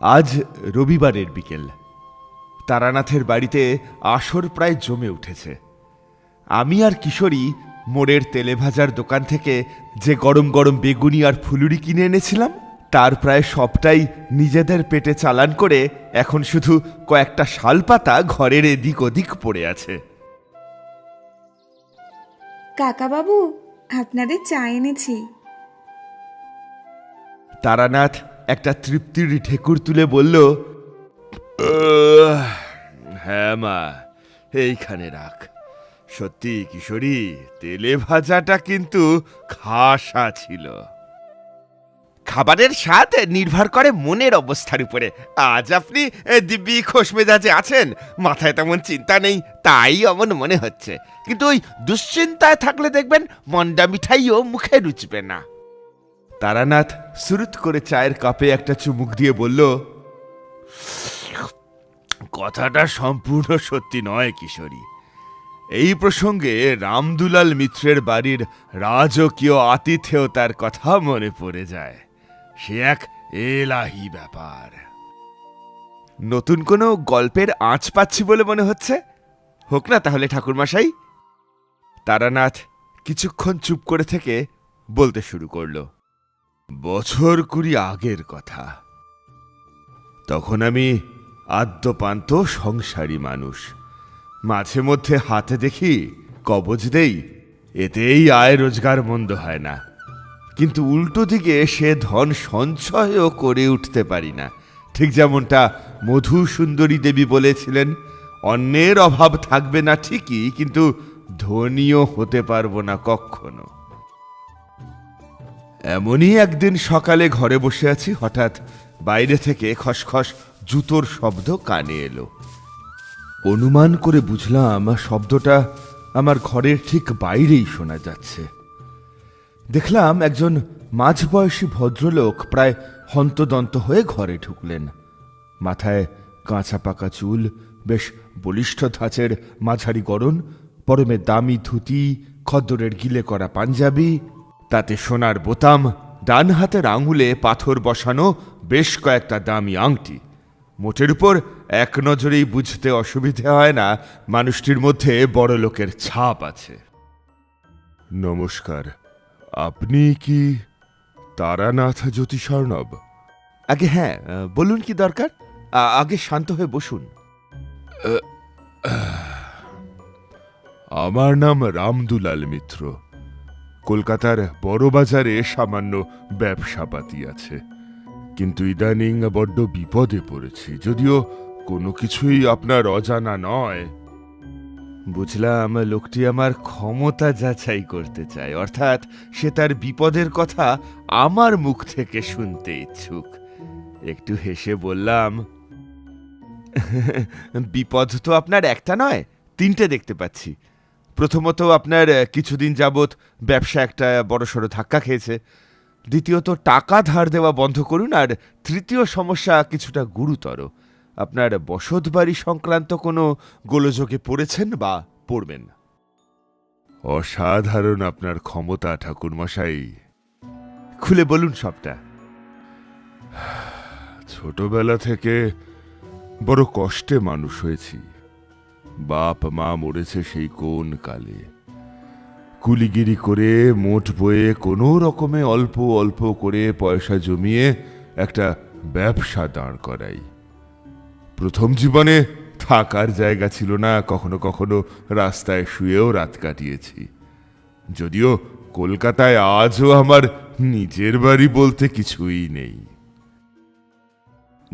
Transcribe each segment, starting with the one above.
আজ রবিবারের বিকেল। তারানাথের বাড়িতে আসর প্রায় জমে উঠেছে। আমি আর কিশোরী মোড়ের তেলে ভাজার দোকান থেকে যে গরম গরম বেগুনি আর ফুলুরি কিনে এনেছিলাম তার প্রায় সবটাই নিজেদের পেটে চালান করে এখন শুধু কয়েকটা শালপাতা ঘরের এদিক ওদিক পড়ে আছে। কাকাবাবু আপনাদের চা এনেছি। তারানাথ একটা তৃপ্তির ঠেকুর তুলে বলল হ্যাঁ মা, এইখানে রাখ। সত্যি কিশোরী, তেলে ভাজাটা কিন্তু খাসা ছিল। খাবারের স্বাদ নির্ভর করে মনের অবস্থার উপরে। আজ আপনি দিব্যি খোশ মেজাজে আছেন, মাথায় তেমন চিন্তা নেই, তাই অমন মনে হচ্ছে। কিন্তু ওই দুশ্চিন্তায় থাকলে দেখবেন মন্ডা মিঠাইও মুখে রুচবে না। তারানাথ সুরুত করে চায়ের কাপে একটা চুমুক দিয়ে বলল, কথাটা সম্পূর্ণ সত্যি নয় কিশোরী। এই প্রসঙ্গে রামদুলাল মিত্রের বাড়ির রাজকীয় আতিথেয়তার কথা মনে পড়ে যায়। সে এক এলাহি ব্যাপার। নতুন কোনো গল্পের আঁচ পাচ্ছি বলে মনে হচ্ছে? হোক না তাহলে, ঠাকুরমশাই। তারানাথ কিছুক্ষণ চুপ করে থেকে বলতে শুরু করল। বছর কুড়ি আগের কথা। তখন আমি আদ্যপান্ত সংসারী মানুষ। মাঝে মধ্যে হাতে দেখি কবজ দেই, এতেই আয় রোজগার মন্দ হয় না। কিন্তু উল্টো দিকে সে ধন সঞ্চয়ও করে উঠতে পারি না। ঠিক যেমনটা মধু সুন্দরী দেবী বলেছিলেন, অন্যের অভাব থাকবে না ঠিকই, কিন্তু ধনীও হতে পারব না কখনো। এমনই একদিন সকালে ঘরে বসে আছি, হঠাৎ বাইরে থেকে খসখস জুতোর শব্দ কানে এলো। অনুমান করে বুঝলাম শব্দটা আমার ঘরের ঠিক বাইরেই শোনা যাচ্ছে। দেখলাম একজন মাঝবয়সী ভদ্রলোক প্রায় হন্তদন্ত হয়ে ঘরে ঢুকলেন। মাথায় কাঁচা পাকা চুল, বেশ বলিষ্ঠ ধাঁচের মাঝারি গড়ন পরমে দামি ধুতি, খদ্দরের গিলে করা পাঞ্জাবি তাতে সোনার বোতাম ডান হাতের আঙুলে পাথর বসানো বেশ কয়েকটা দামি আংটি। মোটের উপর এক নজরেই বুঝতে অসুবিধে হয় না মানুষটির মধ্যে বড় লোকের ছাপ আছে। নমস্কার, আপনি কি তারানাথ জ্যোতিষার্ণব? আগে হ্যাঁ বলুন কি দরকার? আগে শান্ত হয়ে বসুন। আমার নাম রামদুলাল মিত্র। কলকাতার বড় বাজারে সামান্য ব্যবসাপাতি আছে। কিন্তু ইদানিং বড্ড বিপদে পড়েছি, যদিও কোনো কিছুই আপনার অজানা নয়। বুঝলাম, লোকটি আমার ক্ষমতা যাচাই করতে চায়, অর্থাৎ সে তার বিপদের কথা আমার মুখ থেকে শুনতে ইচ্ছুক। একটু হেসে বললাম, বিপদ তো আপনার একটা নয়, তিনটে দেখতে পাচ্ছি। প্রথমত আপনার কিছুদিন যাবৎ ব্যবসা একটা বড়সড় ধাক্কা খেয়েছে। দ্বিতীয়ত টাকা ধার দেওয়া বন্ধ করুন আর তৃতীয় সমস্যা কিছুটা গুরুতর। আপনার বসত বাড়ি সংক্রান্ত কোনো গোলযোগে পড়েছেন বা পড়বেন অসাধারণ আপনার ক্ষমতা ঠাকুরমশাই। খুলে বলুন সবটা। ছোটবেলা থেকে বড় কষ্টে মানুষ হয়েছি। বাপ মা মরেছে সেই কোন কালে। কুলিগিরি করে মোট বয়ে কোনো রকমে অল্প অল্প করে পয়সা জমিয়ে একটা ব্যবসা দাঁড় করাই। প্রথম জীবনে থাকার জায়গা ছিল না, কখনো কখনো রাস্তায় শুয়েও রাত কাটিয়েছি। যদিও কলকাতায় আজও আমার নিজের বাড়ি বলতে কিছুই নেই।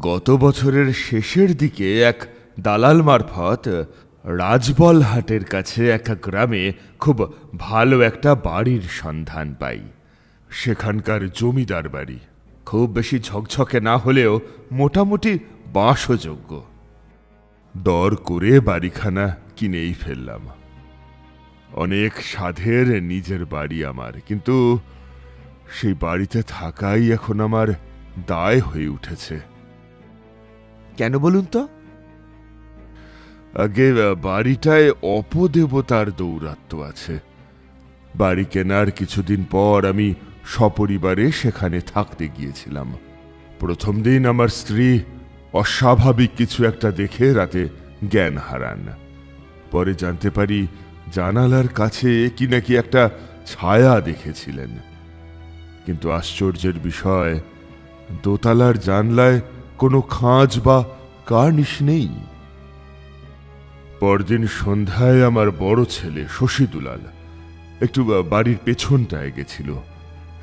গত বছরের শেষের দিকে এক দালাল মারফত রাজবল হাটের কাছে এক গ্রামে খুব ভালো একটা বাড়ির সন্ধান পাই। সেখানকার জমিদার বাড়ি। খুব বেশি ঝকঝকে না হলেও মোটামুটি বাসযোগ্য। দর করে বাড়িখানা কিনেই ফেললাম। অনেক সাধের নিজের বাড়ি আমার, কিন্তু সেই বাড়িতে থাকাই এখন আমার দায় হয়ে উঠেছে। কেন বলুন তো? আগে বাড়িটায় অপদেবতার দৌরাত্ম আছে। বাড়ি কেনার কিছুদিন পর আমি সপরিবারে সেখানে থাকতে গিয়েছিলাম। প্রথম দিন আমার স্ত্রী অস্বাভাবিক কিছু একটা দেখে রাতে জ্ঞান হারান। পরে জানতে পারি জানালার কাছে কি নাকি একটা ছায়া দেখেছিলেন। কিন্তু আশ্চর্যের বিষয়, দোতলার জানলায় কোনো খাঁজ বা কার্নিশ নেই। পরদিন সন্ধ্যায় আমার বড় ছেলে শশী দুলাল একটু বাড়ির পেছনটায় গেছিল।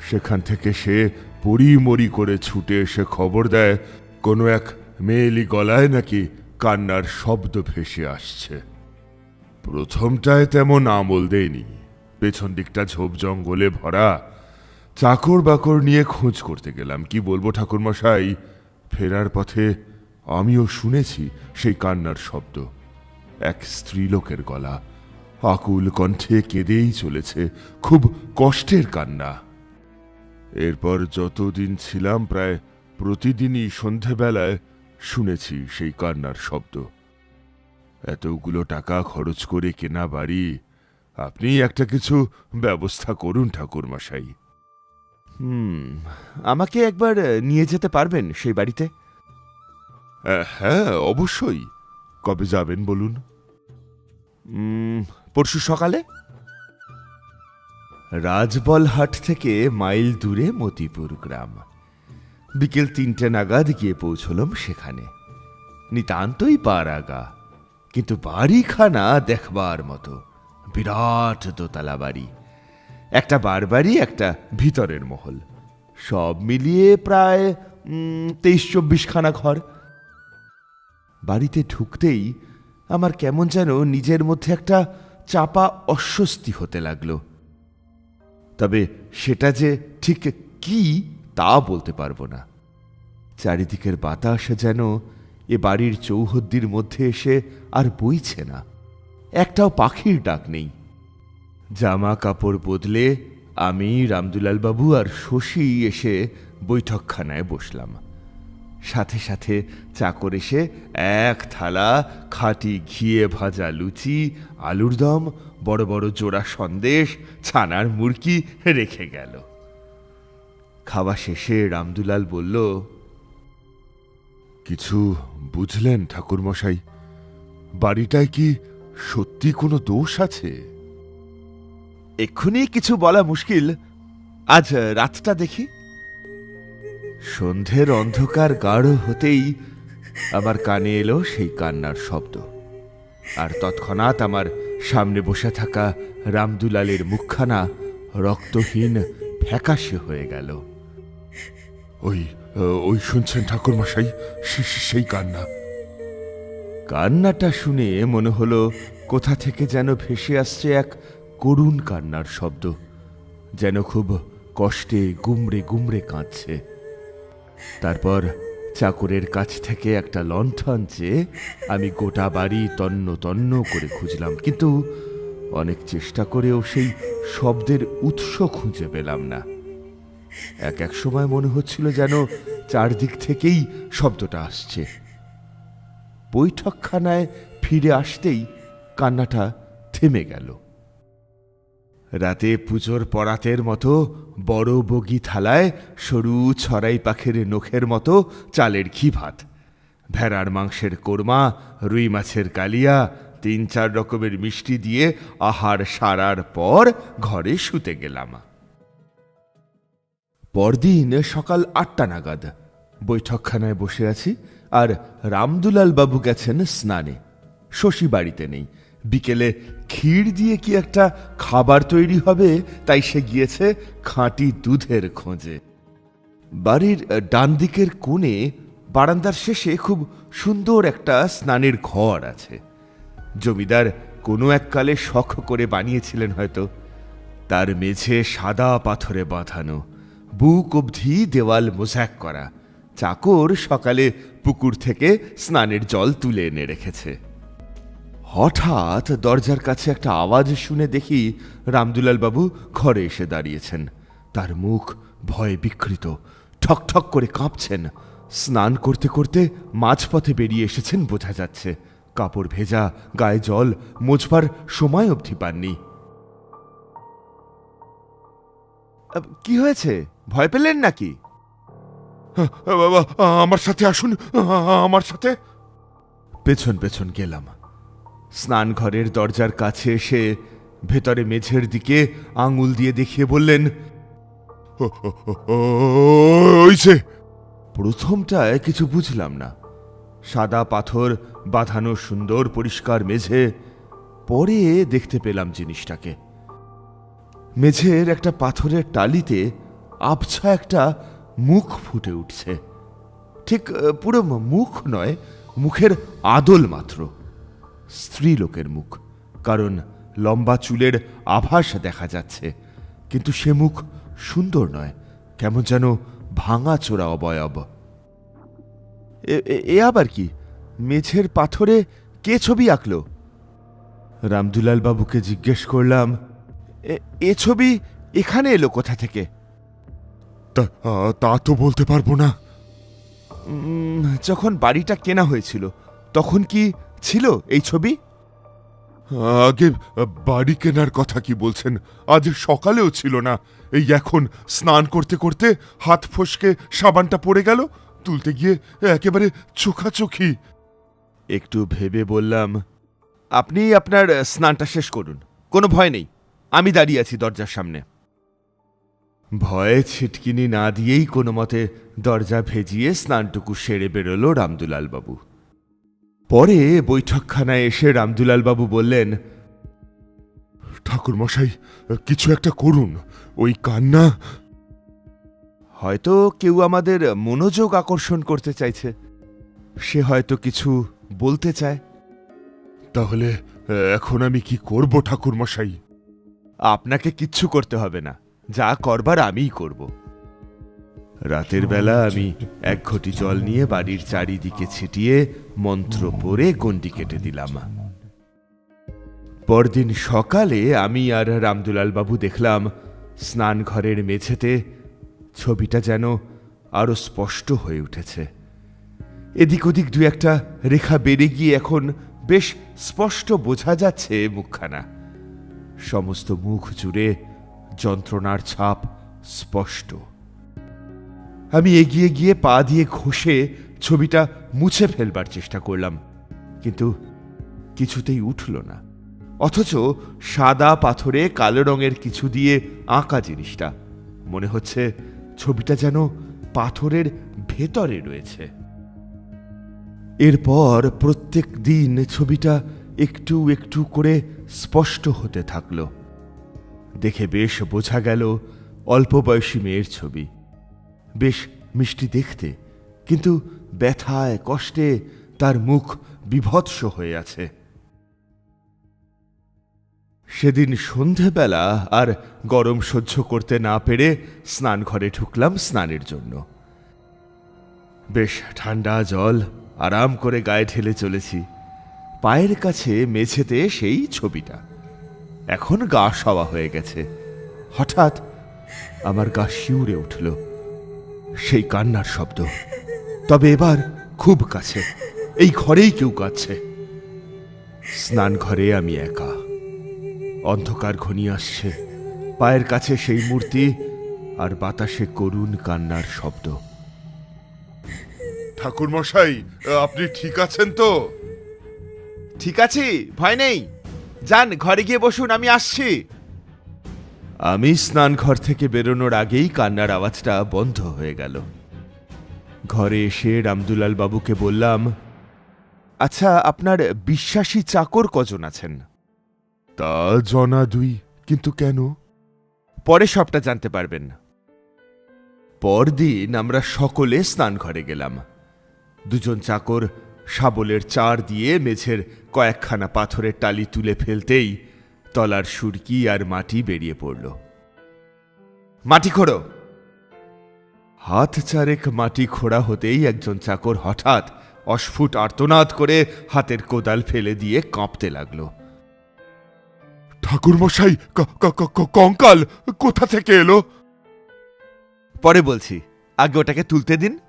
সেখান থেকে সে পরিমরি করে ছুটে এসে খবর দেয়, কোনো এক মেয়েলি গলায় নাকি কান্নার শব্দ ভেসে আসছে। প্রথমটায় তেমন আমল দেয়নি। পেছন দিকটা ঝোপ জঙ্গলে ভরা। চাকর বাকর নিয়ে খোঁজ করতে গেলাম। কি বলব ঠাকুরমশাই? ফেরার পথে আমিও শুনেছি সেই কান্নার শব্দ। এক স্ত্রীলোকের গলা। আকুল কণ্ঠে কেঁদেই চলেছে খুব কষ্টের কান্না। এরপর যতদিন ছিলাম প্রায় প্রতিদিনই সন্ধেবেলায় শুনেছি সেই কান্নার শব্দ। এতগুলো টাকা খরচ করে কেনা বাড়ি আপনি একটা কিছু ব্যবস্থা করুন ঠাকুরমশাই। হুম আমাকে একবার নিয়ে যেতে পারবেন সেই বাড়িতে? হ্যাঁ অবশ্যই। কবে যাবেন বলুন? পরশু সকালে? রাজবলহাট থেকে মাইল দূরে মতিপুর গ্রাম। বিকেল তিনটে নাগাদ গিয়ে পৌঁছলাম সেখানে। নিতান্তই পাড়াগা কিন্তু বাড়িখানা দেখবার মতো। বিরাট দোতলা বাড়ি। একটা বারবাড়ি একটা ভিতরের মহল। সব মিলিয়ে প্রায় তেইশ চব্বিশ খানা ঘর। বাড়িতে ঢুকতেই আমার কেমন যেন নিজের মধ্যে একটা চাপা অস্বস্তি হতে লাগল। তবে সেটা যে ঠিক কি, তা বলতে পারব না। চারিদিকের বাতাস যেন এ বাড়ির চৌহদ্দির মধ্যে এসে আর বইছে না। একটাও পাখির ডাক নেই। জামা কাপড় বদলে আমি রামদুলাল বাবু আর শশী এসে বৈঠকখানায় বসলাম। সাথে সাথে চাকর এসে এক থালা খাঁটি ঘিয়ে ভাজা লুচি আলুর দম বড় বড় জোড়া সন্দেশ ছানার মুরকি রেখে গেল। খাওয়া শেষে রামদুলাল বলল কিছু বুঝলেন ঠাকুরমশাই? বাড়িটায় কি সত্যি কোনো দোষ আছে? এক্ষুনি কিছু বলা মুশকিল। আজ রাতটা দেখি। সন্ধ্যের অন্ধকার গাঢ় হতেই আমার কানে এলো সেই কান্নার শব্দ। আর তৎক্ষণাৎ আমার সামনে বসে থাকা রামদুলালের মুখখানা রক্তহীন ফ্যাকাশে হয়ে গেল। ওই ওই শুনছেন ঠাকুরমশাই সেই কান্না। কান্নাটা শুনে মনে হলো কোথা থেকে যেন ভেসে আসছে এক করুণ কান্নার শব্দ যেন খুব কষ্টে গুমড়ে গুমড়ে কাঁদছে। তারপর চাকরের কাছ থেকে একটা লণ্ঠন চেয়ে আমি গোটা বাড়ি তন্ন তন্ন করে খুঁজলাম, কিন্তু অনেক চেষ্টা করেও সেই শব্দের উৎস খুঁজে পেলাম না। এক এক সময় মনে হচ্ছিল যেন চারদিক থেকেই শব্দটা আসছে। বৈঠকখানায় ফিরে আসতেই কান্নাটা থেমে গেল। রাতে পুজোর পরাতের মতো বড় বগি থালায় সরু ছড়াই পাখের নখের মতো চালের ঘি ভাত। ভেড়ার মাংসের কোরমা, রুই মাছের কালিয়া, তিন চার রকমের মিষ্টি দিয়ে আহার সারার পর ঘরে শুতে গেলাম। পরদিন সকাল আটটা নাগাদ বৈঠকখানায় বসে আছি আর রামদুলাল বাবু গেছেন স্নানে। শশী বাড়িতে নেই। বিকেলে ক্ষীর দিয়ে কি একটা খাবার তৈরি হবে? তাই সে গিয়েছে খাঁটি দুধের খোঁজে। বাড়ির ডান দিকের কোণে বারান্দার শেষে খুব সুন্দর একটা স্নানের ঘর আছে। জমিদার কোনো এককালে শখ করে বানিয়েছিলেন হয়তো। তার মেঝে সাদা পাথরে বাঁধানো, বুক অবধি দেওয়াল মোজাক করা। চাকর সকালে পুকুর থেকে স্নানের জল তুলে এনে রেখেছে। হঠাৎ দরজার কাছে একটা আওয়াজ শুনে দেখি রামদুলাল বাবু ঘরে এসে দাঁড়িয়েছেন। তার মুখ ভয়ে বিকৃত, ঠক ঠক করে কাঁপছেন। স্নান করতে করতে মাঝপথে বেরিয়ে এসেছেন বোঝা যাচ্ছে। কাপড় ভেজা, গায়ে জল মোছবার সময় অবধি পাননি। কি হয়েছে? ভয় পেলেন নাকি? বাবা, আমার সাথে আসুন আমার সাথে। পেছন পেছন গেলাম। স্নান ঘরের দরজার কাছে এসে ভেতরে মেঝের দিকে আঙুল দিয়ে দেখিয়ে বললেন প্রথমটায় কিছু বুঝলাম না। সাদা পাথর, বাঁধানো সুন্দর পরিষ্কার মেঝে, পরে দেখতে পেলাম জিনিসটাকে। মেঝের একটা পাথরের টালিতে আবছা একটা মুখ ফুটে উঠছে। ঠিক, পুরো মুখ নয়, মুখের আদল মাত্র। স্ত্রীলোকের মুখ কারণ লম্বা চুলের আভাস দেখা যাচ্ছে। কিন্তু সে মুখ সুন্দর নয় কেমন যেন ভাঙা চোরা অবয়ব। এ- আবার কি? মেঝের পাথরে কে ছবি আঁকলো? রামদুলাল বাবুকে জিজ্ঞেস করলাম "এ- ছবি এখানে এলো কোথা থেকে? তা তা তো বলতে পারব না। যখন বাড়িটা কেনা হয়েছিল তখন কি ছিল এই ছবি? আগে বাড়ি কেনার কথা কি বলছেন? আজ সকালেও ছিল না। এই এখন স্নান করতে করতে হাত ফসকে সাবানটা পড়ে গেল তুলতে গিয়ে একেবারে চোখাচোখি। একটু ভেবে বললাম আপনি আপনার স্নানটা শেষ করুন কোনো ভয় নেই আমি দাঁড়িয়ে আছি দরজার সামনে। ভয়ে ছিটকিনি না দিয়েই কোনো মতে দরজা ভেজিয়ে স্নানটুকু সেরে বেরোলো রামদুলাল বাবু পরে বৈঠকখানায় এসে রামদুলাল বাবু বললেন ঠাকুরমশাই কিছু একটা করুন ওই কান্না হয়তো কেউ আমাদের মনোযোগ আকর্ষণ করতে চাইছে। সে হয়তো কিছু বলতে চায়। তাহলে এখন আমি কি করব ঠাকুর মশাই আপনাকে কিচ্ছু করতে হবে না যা করবার আমিই করব। রাতের বেলা আমি এক ঘটি জল নিয়ে বাড়ির চারিদিকে ছিটিয়ে মন্ত্র পড়ে গন্ডি কেটে দিলাম। পরদিন সকালে আমি আর রামদুলাল বাবু দেখলাম, স্নান ঘরের মেঝেতে ছবিটা যেন আরও স্পষ্ট হয়ে উঠেছে। এদিক ওদিক দু একটা রেখা বেড়ে গিয়ে এখন বেশ স্পষ্ট বোঝা যাচ্ছে মুখখানা। সমস্ত মুখ জুড়ে যন্ত্রণার ছাপ স্পষ্ট। আমি এগিয়ে গিয়ে পা দিয়ে ঘষে ছবিটা মুছে ফেলবার চেষ্টা করলাম, কিন্তু কিছুতেই উঠল না। অথচ সাদা পাথরে কালো রঙের কিছু দিয়ে আঁকা জিনিসটা, মনে হচ্ছে ছবিটা যেন পাথরের ভেতরে রয়েছে। এরপর প্রত্যেক দিন ছবিটা একটু একটু করে স্পষ্ট হতে থাকল। দেখে বেশ বোঝা গেল অল্প বয়সী মেয়ের ছবি। বেশ মিষ্টি দেখতে, কিন্তু ব্যথায়, কষ্টে তার মুখ বিভৎস হয়ে আছে। সেদিন সন্ধেবেলা আর গরম সহ্য করতে না পেরে স্নান ঘরে ঢুকলাম স্নানের জন্য। বেশ ঠান্ডা জল, আরাম করে গায়ে ঢেলে চলেছি। পায়ের কাছে মেঝেতে সেই ছবিটা। এখন গা সওয়া হয়ে গেছে। হঠাৎ আমার গা শিউরে উঠল। সেই কান্নার শব্দ। তবে এবার খুব কাছে। এই ঘরেই কেউ কাঁদছে। স্নান ঘরে আমি একা। অন্ধকার ঘনিয়ে আসছে। পায়ের কাছে সেই মূর্তি আর বাতাসে করুণ কান্নার শব্দ। ঠাকুর মশাই আপনি ঠিক আছেন তো? ঠিক আছে ভয় নেই। যান ঘরে গিয়ে বসুন আমি আসছি। আমি স্নান ঘর থেকে বেরোনোর আগেই কান্নার আওয়াজটা বন্ধ হয়ে গেল। ঘরে এসে রামদুলাল বাবুকে বললাম আচ্ছা আপনার বিশ্বাসী চাকর কজন আছেন? তা জনা দুই, কিন্তু কেন? পরে সবটা জানতে পারবেন। পরদিন আমরা সকলে স্নান ঘরে গেলাম। দুজন চাকর শাবলের চার দিয়ে মেঝের কয়েকখানা পাথরের টালি তুলে ফেলতেই তলার সুরকি আর মাটি বেরিয়ে পড়ল। মাটি খোড়ো। হাত চারেক মাটি খোঁড়া হতেই একজন চাকর হঠাৎ অস্ফুট আর্তনাদ করে হাতের কোদাল ফেলে দিয়ে কাঁপতে লাগল। ঠাকুর মশাই ক- ক- ক- কঙ্কাল কোথা থেকে এলো? পরে বলছি, আগে ওটাকে তুলতে দিন।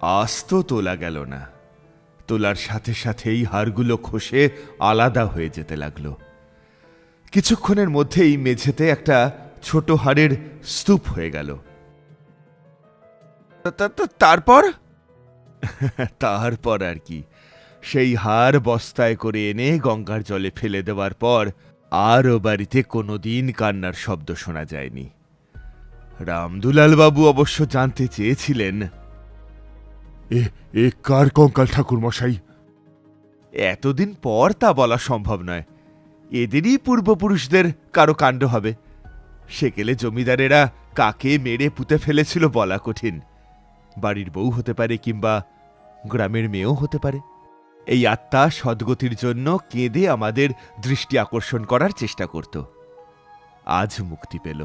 আস্ত তোলা গেল না। তোলার সাথে সাথেই হাড়গুলো খসে আলাদা হয়ে যেতে লাগল। কিছুক্ষণের মধ্যেই মেঝেতে একটা ছোট হাড়ের স্তূপ হয়ে গেল। তারপর? তারপর আর কি। সেই হার বস্তায় করে এনে গঙ্গার জলে ফেলে দেওয়ার পর আরও বাড়িতে কোনোদিন কান্নার শব্দ শোনা যায়নি। রামদুলাল বাবু অবশ্য জানতে চেয়েছিলেন এ এ কার কঙ্কাল ঠাকুর মশাই এতদিন পর তা বলা সম্ভব নয়। এদেরই পূর্বপুরুষদের কারও কাণ্ড হবে। সেকেলে জমিদারেরা কাকে মেরে পুঁতে ফেলেছিল বলা কঠিন। বাড়ির বউ হতে পারে কিংবা গ্রামের মেয়েও হতে পারে। এই আত্মা সদ্গতির জন্য কেঁদে আমাদের দৃষ্টি আকর্ষণ করার চেষ্টা করত। আজ মুক্তি পেল।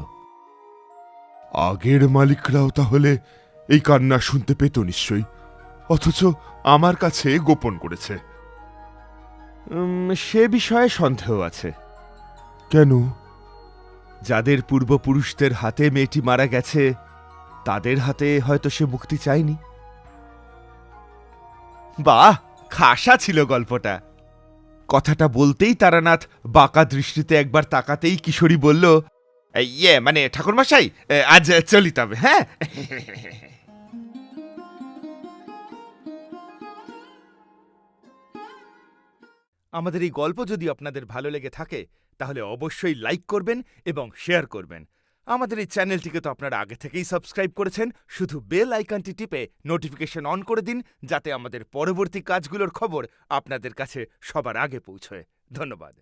আগের মালিকরাও তাহলে এই কান্না শুনতে পেত নিশ্চয়ই। অথচ আমার কাছে গোপন করেছে। সে বিষয়ে সন্দেহ আছে। কেন? যাদের পূর্বপুরুষদের হাতে মেয়েটি মারা গেছে তাদের হাতে হয়তো সে মুক্তি চায়নি। বাহ খাসা ছিল গল্পটা। কথাটা বলতেই তারানাথ বাঁকা দৃষ্টিতে একবার তাকাতেই কিশোরী বলল ইয়ে মানে ঠাকুরমশাই আজ চলি তবে হ্যাঁ? আমাদের এই গল্প যদি আপনাদের ভালো লেগে থাকে, তাহলে অবশ্যই লাইক করবেন এবং শেয়ার করবেন। আমাদের এই চ্যানেলটিকে তো আপনারা আগে থেকেই সাবস্ক্রাইব করেছেন, শুধু বেল আইকনটি টিপে নোটিফিকেশন অন করে দিন, যাতে আমাদের পরবর্তী কাজগুলোর খবর আপনাদের কাছে সবার আগে পৌঁছয়। ধন্যবাদ।